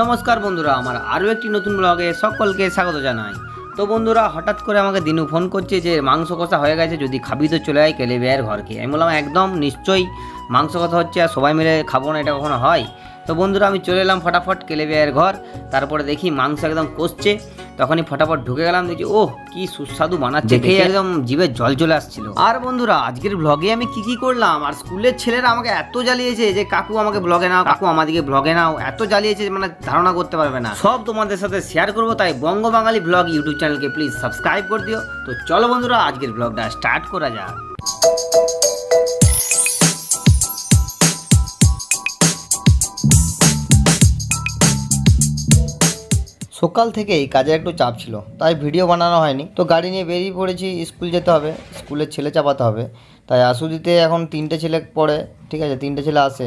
নমস্কার বন্ধুরা, আমার আরও একটি নতুন ব্লগে সকলকে স্বাগত জানাই। তো বন্ধুরা, হঠাৎ করে আমাকে দিনু ফোন করছে যে মাংস কষা হয়ে গেছে, যদি খাবি তো চলে আয় কেলে বেয়ার ঘরকে। আমি বললাম, একদম, নিশ্চয়ই মাংস কষা হচ্ছে আর সবাই মিলে খাব না, এটা কখনো হয়? তো বন্ধুরা আমি চলে এলাম ফটাফট কেলে বেয়ের ঘর। তারপরে দেখি মাংস একদম কষছে। তখনই ফটাফট ঢুকে গেলাম দেখি ওহ কি সুস্বাদু বানাচ্ছে। দেখে একদম জিভে জল চলে আসছিল। আর বন্ধুরা আজকের ব্লগে আমি কি কি করলাম? আর স্কুলের ছেলেরা আমাকে এত জ্বালিয়েছে যে কাকু আমাকে ব্লগে নাও কাকু আমাদেরকে ব্লগে নাও এত জ্বালিয়েছে যে মানে ধারণা করতে পারবে না। সব তোমাদের সাথে শেয়ার করব তাই বঙ্গ বাঙালি ব্লগ ইউটিউব চ্যানেলকে প্লিজ সাবস্ক্রাইব করে দিও। তো চলো বন্ধুরা আজকের ব্লগটা স্টার্ট করা যাক। সকাল থেকেই কাজের একটু চাপ ছিল, তাই ভিডিও বানানো হয়নি। তো গাড়ি নিয়ে বেরিয়ে পড়েছি, স্কুল যেতে হবে স্কুলের ছেলে চাপাতে হবে। তাই আসু দিতে এখন তিনটে ছেলে পড়ে, ঠিক আছে, তিনটে ছেলে আসে।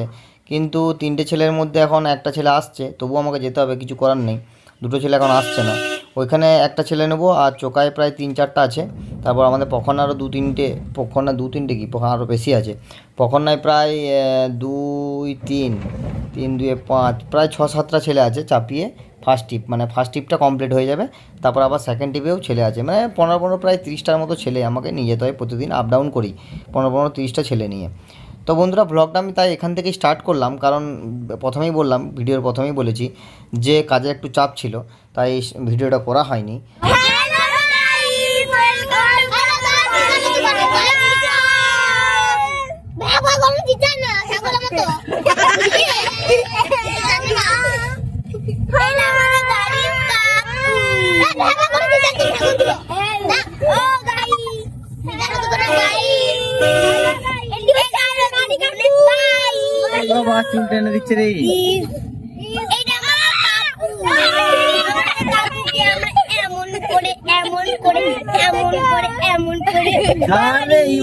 কিন্তু তিনটে ছেলের মধ্যে এখন একটা ছেলে আসছে, তবুও আমাকে যেতে হবে, কিছু করার নেই। দুটো ছেলে এখন আসছে না। ওইখানে একটা ছেলে নেব, আর চোকায় প্রায় তিন চারটা আছে। তারপর আমাদের পখন আরও দু তিনটে পখন না দু তিনটে কি পখন আরও বেশি আছে। পখন্নায় প্রায় দুই, তিন তিন, দুয়ে পাঁচ, প্রায় ছ, সাতটা ছেলে আছে চাপিয়ে ফার্স্ট টিপ মানে ফার্স্ট টিপটা কমপ্লিট হয়ে যাবে। তারপর আবার সেকেন্ড টিপেও ছেলে আছে। মানে পনেরো পনেরো, প্রায় তিরিশটার মতো ছেলে আমাকে নিয়ে যেতে হয় প্রতিদিন আপ ডাউন করি। পনেরো পনেরো, তিরিশটা ছেলে নিয়ে। তো বন্ধুরা ব্লগটা আমি তাই এখান থেকেই স্টার্ট করলাম। কারণ প্রথমেই বললাম, ভিডিওর প্রথমেই বলেছি যে কাজে একটু চাপ ছিল, তাই ভিডিওটা করা হয়নি।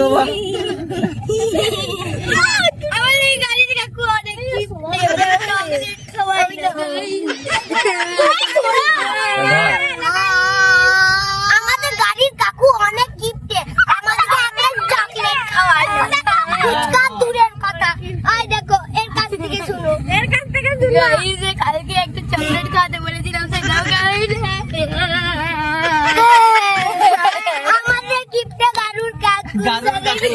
বাবা। আমার এই গাড়ির কাকু অনেক আমাদের গাড়ির কাকু অনেক কিপটে আমাদেরকে একটা চকলেট খাওয়ায় ফুচকা দূরের কথা আই দেখো এর কাছ থেকে শুনো এর কাছ থেকে শুনো এই যে কালকে একটা চকলেট খাওয়াতে বলেছিলাম সেটাও খাওয়াইলে আমাদের কিপটে গাড়ুর কাকু গাড়ুর কাকু আমাদের কিপটে গাড়ুর কাকিরা কি বলার আছে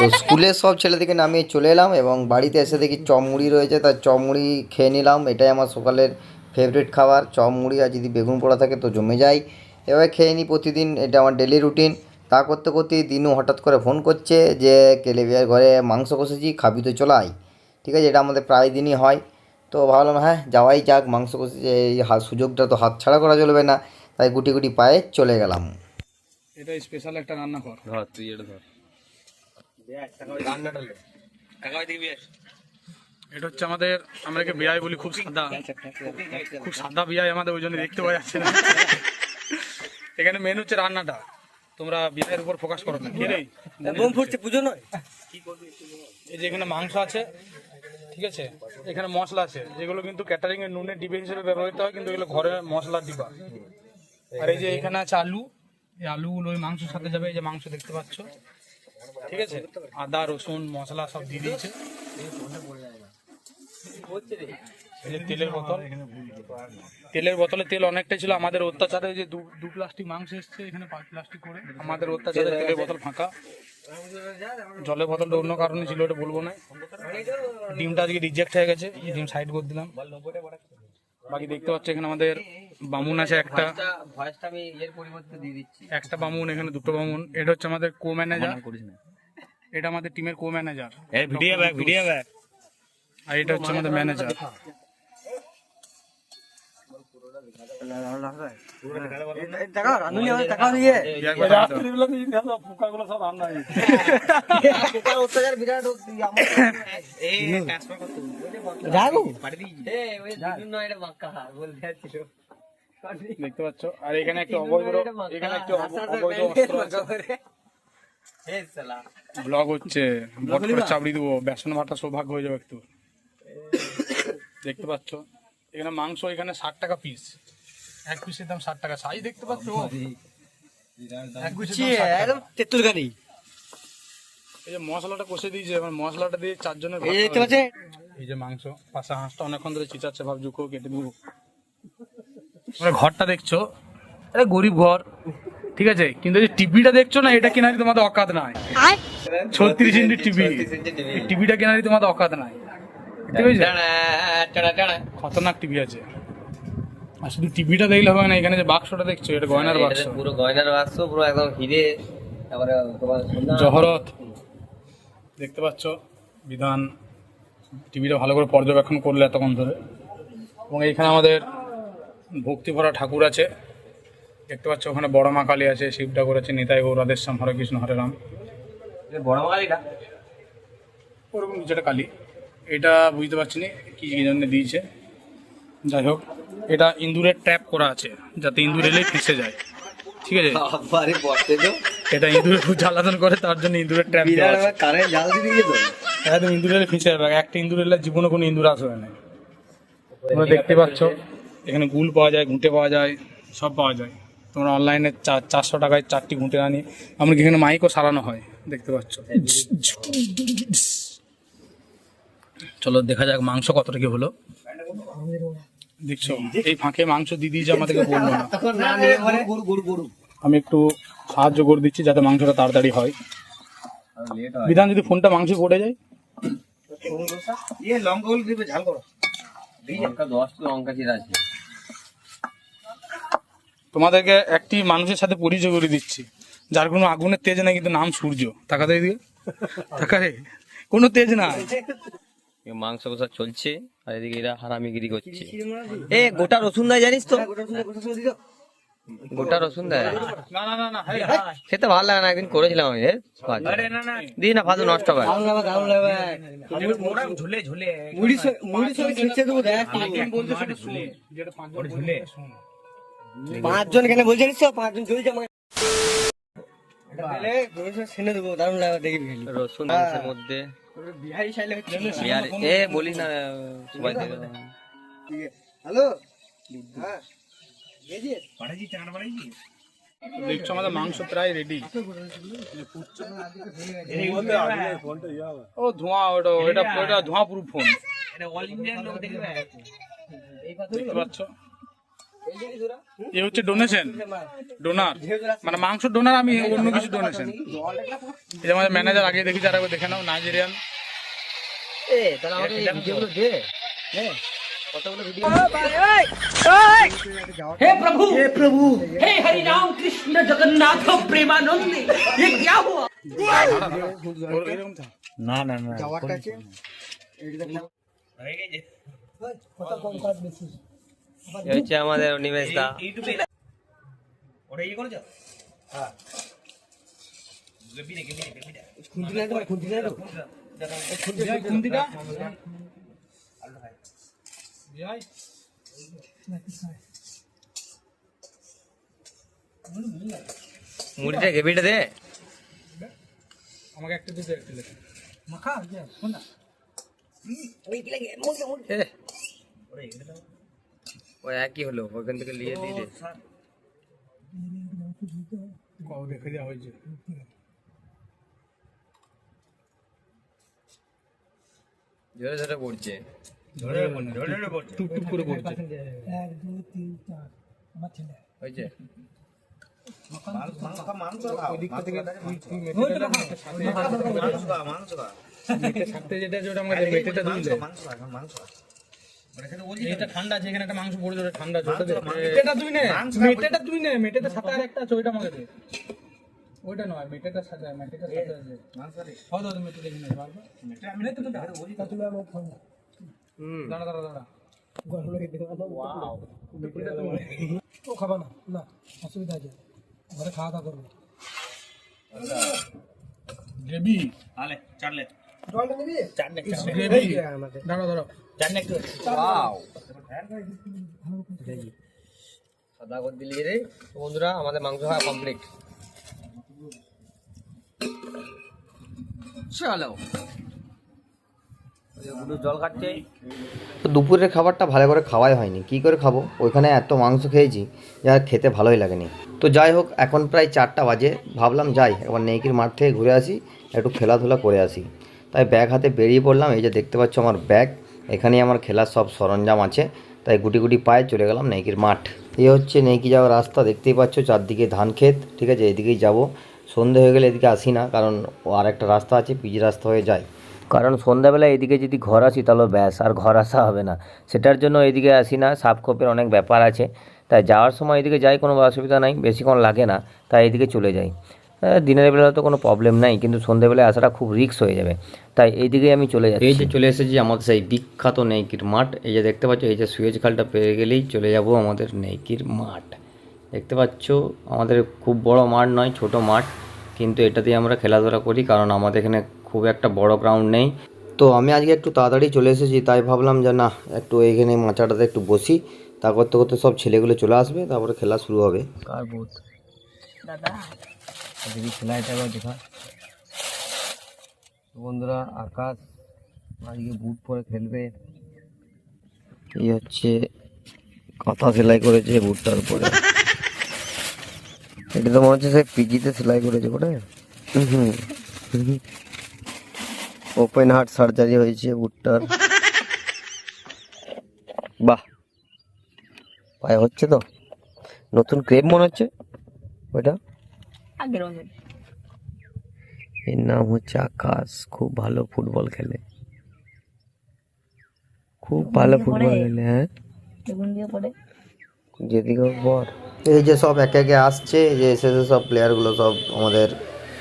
তো স্কুলের সব ছেলেদেরকে নামিয়ে চলে এলাম এবং বাড়িতে এসে দেখি চপ মুড়ি রয়েছে তার চপ মুড়ি খেয়ে নিলাম। এটাই আমার সকালের ফেভারিট খাবার। চপ মুড়ি আর যদি বেগুন পোড়া থাকে তো জমে যায়। এভাবে খেয়ে নিই প্রতিদিন, এটা আমার ডেলি রুটিন তা করতে করতে দিনু হঠাৎ করে ফোন করছে যে, কেলেবিয়ার ঘরে মাংস কষেছি, খাবি তো চলাই। ঠিক আছে, এটা আমাদের প্রায় দিনই হয়। তো ভাবলাম হ্যাঁ যাওয়াই যাক মাংস কষেছি এই হাত সুযোগটা তো হাত ছাড়া করা চলবে না তাই গুটি গুটি পায়ে চলে গেলাম। এটা স্পেশাল একটা রান্না কর। ধর তুই এটা ধর। এটা হচ্ছে আমাদের আমরা একে বিয়াই বলি খুব সাদা। খুব সাদা বিয়াই আমাদের ওই জন্য দেখতে পাওয়া যাচ্ছে না। এখানে মেন হচ্ছে রান্নাটা। তোমরা বিয়ের উপর ফোকাস করো না কি রে বোম ফুটছে পুজো নয়। এই যে এখানে মাংস আছে ঠিক আছে? এখানে মশলা আছে, যেগুলো কিন্তু ক্যাটারিং এর নুনের ডিবে হিসেবে ব্যবহৃত হয়, কিন্তু এগুলো ঘরে মশলা ডিবা আর এই যে এখানে আছে আলু, এই আলুগুলো ওই মাংসের সাথে যাবে, এই যে মাংস দেখতে পাচ্ছ। ঠিক আছে? আদা, রসুন, মশলা সব দিয়ে দিয়েছে। এই যে তেলের বোতল। তেলের বোতলে তেল অনেকটাই ছিল। আমাদের অত্যাচারে যে দু দু প্লাস্টিক মাংস এসছে এখানে পাঁচ প্লাস্টিক করে। আমাদের অত্যাচারে তেলের বোতল ফাঁকা। জলের বোতলটা অন্য কারণে ছিল ওটা বলব না। ডিমটা আজকে রিজেক্ট হয়ে গেছে। ডিম সাইড করে দিলাম। বাকি দেখতে পাচ্ছ এখানে আমাদের বামুন আছে একটা। ভয়েসটা আমি এর পরিবর্তে দিয়ে দিচ্ছি। একটা বামুন এখানে দুটো বামুন। এটা হচ্ছে আমাদের কো ম্যানেজার এটা আমাদের টিমের co manager video bag video bag আর এটা হচ্ছে আমাদের ম্যানেজার দেখতে পাচ্ছ আর এখানে ব্লগ হচ্ছে চাবড়ি দেবো। বেসন ভাটা সৌভাগ্য হয়ে যাবে একটু। দেখতে পাচ্ছ? এখানে মাংস এখানে ষাট টাকা পিস এক পিসের দাম ষাট টাকা। সাইজ দেখতে পাচ্ছ? একদম তেঁতুল গাড়ি এই যে মশলাটা কষে দিয়েছে এবার মশলাটা দিয়ে চারজনের এই দেখতে করে এই যে মাংস পাশে হাঁসটা অনেকক্ষণ ধরে চিচাচ্ছে ভাব জুকো কেটে দিব তোমরা ঘরটা দেখছ? এটা গরিব ঘর ঠিক আছে? কিন্তু যে টিভিটা দেখছ না এটা কেনারই তোমাদের অকাত নাই। ছত্রিশ ইঞ্চি টিভি। টিভিটা কেনারই তোমাদের অকাত নাই। খতরনাক টিভি আছে। আর শুধু টিভিটা দেখলে হবে না এখানে যে বাক্সটা দেখছ এটা গয়নার বাক্স। পুরো গয়নার বাক্স পুরো একদম হিরে। তারপরে জহরত। দেখতে পাচ্ছ বিধান। টিভিটা ভালো করে পর্যবেক্ষণ করলে এতক্ষণ ধরে। এবং এইখানে আমাদের ভক্তি ভরা ঠাকুর আছে। দেখতে পাচ্ছ ওখানে বড় মা কালী আছে শিব ঠাকুর আছে নিতাই গৌরাধের শ্যাম হরে কৃষ্ণ হরে রাম। বড় মালিটা ওরকম যেটা কালী। এটা বুঝতে পারছি না কি কি জন্য দিয়েছে। যাই হোক এটা ইন্দুরের ট্যাপ করা আছে যাতে ইন্দুর এলেই ফিসে যায়। ঠিক আছে? বাবারে বসতে তো। এটা ইন্দুরে খুব জ্বালাতন করে তার জন্য ইন্দুরের ট্যাপ দেওয়া আছে। কারেন্ট জাল দিয়ে দিয়েছে তো? একদম ইন্দুর এলে ফেঁসে যাবে। একটা ইন্দুর এলে জীবনে কোনো ইন্দুর আসবে না। তোমরা দেখতে পাচ্ছ এখানে গুল পাওয়া যায় ঘুঁটে পাওয়া যায় সব পাওয়া যায়। তোমরা অনলাইনে চারশো টাকায় চারটি ঘুঁটে আনি। এমনকি এখানে মাইকও সারানো হয় দেখতে পাচ্ছ। চলো দেখা যাক মাংস কতটা কি হলো। দেখছ এই ফাঁকে মাংস দিয়ে দিয়েছে আমাদেরকে বলল না। আমি একটু সাহায্য করে দিচ্ছি যাতে মাংসটা তাড়াতাড়ি হয়। বিধান যদি ফোনটা মাংস পড়ে যায়। ইয়ে তোমাদেরকে একটি মানুষের সাথে পরিচয় করে দিচ্ছি যার কোনো আগুনের তেজ নাই কিন্তু নাম সূর্য। তাকাতে দিকে তাকারে কোনো তেজ নাই। মাংস কষা চলছে আর এদিকে এরা হারামিগিরি করছে। এ গোটা রসুন দেয় জানিস তো? গোটা রসুন দেয় না না না না খেতে ভালো লাগে না একদিন করেছিলাম আমি এ, দিই না ফালতু নষ্ট দেখ। পাঁচজন এখানে বলছে তো? পাঁচজন চলছে দেবো দারুণ দেখবি রসুন মাংসের মধ্যে। বিহারি এ না সবাই হ্যালো? হ্যাঁ। দেখছ আমাদের মাংস প্রায় রেডি ও ধোঁয়া ওটা এটা ওটা ধোঁয়া প্রুফ ফোন দেখতে পাচ্ছ? এ হচ্ছে ডোনেশন ডোনার মানে মাংস ডোনার আমি অন্য কিছু ডোনেশন এই যে আমাদের ম্যানেজার আগে দেখি যারা দেখে নাও নাইজেরিয়ান এ তাহলে আমাকে এই ভিডিওগুলো দে কতগুলো ভিডিও हे हरि राम कृष्ण जगन्नाथ प्रेमानंद ये क्या हुआ ওর এরকম থাক। যাওয়ারটা আছে এ হচ্ছে আমাদের নিমেশ দা খুন্তি না তো খুন্তি না তো খুন্তিটা বিহাই মুড়িটা গ্রেভিটা দে। আমাকে একটা দিতে একটা দিতে এ। ওই একই হলো ওখান থেকে নিয়ে দিয়ে দে। কও দেখে দেওয়া হয়েছে। ধরে ধরে পড়ছে টুক টুক করে পড়ছে। হয়েছে? মেটে থাকতে যেটা আছে ওটা আমাকে মেটেটা দুই দে। এটা ঠান্ডা আছে এখানে একটা মাংস পড়ে ঠান্ডা মেটেটা তুই নে মেটেটা তুই নে মেটেটা সাথে আর একটা আছে ওইটা আমাকে দে। ওইটা নয় মেটেটা সাথে মেটেটা সাথে আছে। হ্যাঁ দাদা মেটে দেখি না বারবার মেটে তো দাঁড়া বলি। তা তুই আমার ফোন দাঁড়া দাঁড়া দাঁড়া। ও খাবা না না অসুবিধা আছে। ঘরে খাওয়া দাওয়া করব। গ্রেভি। গ্রেভি। দাঁড়া দাঁড়া সাদা করে দিলি রে বন্ধুরা আমাদের মাংস খাওয়া কমপ্লিট চলো। জল খাচ্ছে তো দুপুরের খাবারটা ভালো করে খাওয়াই হয়নি। কী করে খাব? ওইখানে এত মাংস খেয়েছি যা খেতে ভালোই লাগেনি। তো যাই হোক এখন প্রায় চারটা বাজে। ভাবলাম যাই একবার নেইকির মাঠ থেকে ঘুরে আসি একটু খেলাধুলা করে আসি। তাই ব্যাগ হাতে বেরিয়ে পড়লাম। এই যে দেখতে পাচ্ছ আমার ব্যাগ। এখানেই আমার খেলার সব সরঞ্জাম আছে। তাই গুটি গুটি পায়ে চলে গেলাম নেকির মাঠ। এ হচ্ছে নেকি যাওয়ার রাস্তা, দেখতেই পাচ্ছ চারদিকে ধান ক্ষেত, ঠিক আছে? এদিকেই যাব। সন্ধে হয়ে গেলে এদিকে আসি না, কারণ আর একটা রাস্তা আছে পিজি রাস্তা হয়ে যায়। কারণ সন্ধ্যাবেলা এদিকে যদি ঘর আসি, তাহলে ব্যাস, আর ঘর আসা হবে না। সেটার জন্য এদিকে আসি না সাপখোপের অনেক ব্যাপার আছে। তাই যাওয়ার সময় এদিকে যাই, কোনো অসুবিধা নাই, বেশিক্ষণ লাগে না, তাই এদিকে চলে যাই। দিনের বেলা তো কোনো প্রবলেম নাই কিন্তু সন্ধ্যেবেলায় আসাটা খুব রিস্ক হয়ে যাবে। তাই এই এইদিকে আমি চলে যাই এই যে চলে এসেছি আমাদের সেই বিখ্যাত নেইকির মাঠ। এই যে দেখতে পাচ্ছ এই যে সুয়েজ খালটা পেয়ে গেলেই চলে যাব আমাদের নেইকির মাঠ। দেখতে পাচ্ছ আমাদের খুব বড় মাঠ নয় ছোট মাঠ। কিন্তু এটা দিয়ে আমরা খেলাধুলা করি কারণ আমাদের এখানে খুব একটা বড় গ্রাউন্ড নেই। তো আমি আজকে একটু তাড়াতাড়ি চলে এসেছি তাই ভাবলাম যে না একটু এইখানে মাচাটাতে একটু বসি। তা করতে করতে সব ছেলেগুলো চলে আসবে তারপরে খেলা শুরু হবে। কার বুথ দেখি খেলায় একবার দেখা। বন্ধুরা আকাশ আজকে বুট পরে খেলবে। এই হচ্ছে কাঁথা সেলাই করেছে বুটটার উপরে। এটা তো মনে হচ্ছে সে পিজিতে সেলাই করেছে করে ওপেন হার্ট সার্জারি হয়েছে বুটটার বাহ! পায়ে হচ্ছে তো? নতুন ক্রেপ মনে হচ্ছে? ওইটা? এর নাম হচ্ছে আকাশ। খুব ভালো ফুটবল খেলে। খুব ভালো ফুটবল খেলে হ্যাঁ? যেদিকে বল এই যে সব একে একে আসছে যে এসে এসে সব প্লেয়ারগুলো সব আমাদের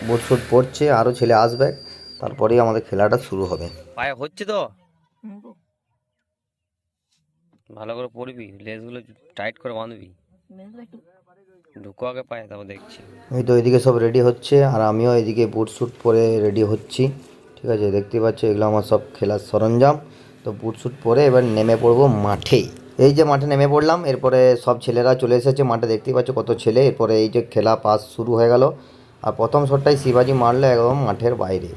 বুট ফুট পড়ছে আরও ছেলে আসবে তারপরেই আমাদের খেলাটা শুরু হবে। পায়ে হচ্ছে তো? ভালো করে পড়বি লেসগুলো টাইট করে বাঁধবি। ঢুকো আগে পায়ে, তারপর দেখছি। এই তো এদিকে সব রেডি হচ্ছে, আর আমিও এদিকে বুট স্যুট পরে রেডি হচ্ছি। ঠিক আছে, দেখতে পাচ্ছ এগুলো আমার সব খেলার সরঞ্জাম। তো বুট স্যুট পরে এবার নেমে পড়ব মাঠে। এই যে মাঠে নেমে পড়লাম, এরপরে সব ছেলেরা চলে এসেছে মাঠে। দেখতেই পাচ্ছ কত ছেলে, এরপরে এই যে খেলা পাস শুরু হয়ে গেল। আর প্রথম শটটাই শিবাজি মারলো একদম মাঠের বাইরে।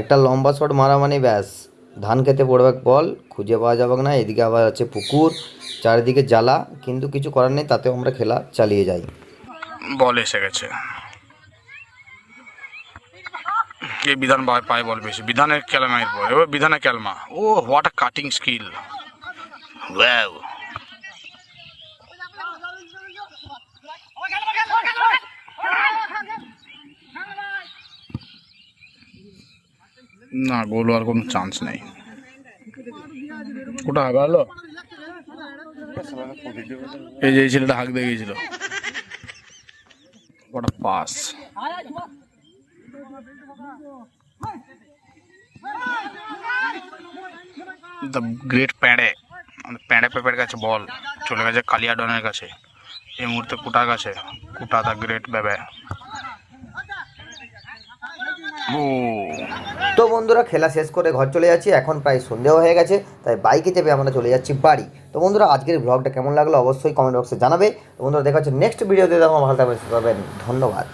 একটা লম্বা শট মারা মানে ব্যাস। ধান খেতে পড়বে বল খুঁজে পাওয়া যাবে না, এদিকে আবার আছে পুকুর, চারিদিকে জ্বালা, কিন্তু কিছু করার নেই, তাতেও আমরা খেলা চালিয়ে যাই। বল এসে গেছে। কে বিধান পায় বল বেশি। বিধানের ক্যালমা এরপর এবার বিধানের ক্যালমা ও what a cutting skill wow না, গোল হওয়ার কোনো চান্স নেই। ওটা হাগালো এই যে ছেলেটা হাঁক দিয়ে গিয়েছিল। Pass. দ্য গ্রেট প্যাঁড়ে প্যাঁড়ে পেপের কাছে বল চলে গেছে কালিয়া কালিয়াডনের কাছে। এই মুহূর্তে কুটার কাছে কুটা দ্য গ্রেট ও তো বন্ধুরা, খেলা শেষ করে ঘর চলে যাচ্ছি। এখন প্রায় সন্ধেও হয়ে গেছে, তাই বাইকে চেপে আমরা চলে যাচ্ছি বাড়ি। তো বন্ধুরা, আজকের ব্লগটা কেমন লাগল অবশ্যই কমেন্ট বক্সে জানাবে। বন্ধুরা, দেখা হচ্ছে নেক্সট ভিডিওতে আমার ভালো থাকবে। ধন্যবাদ।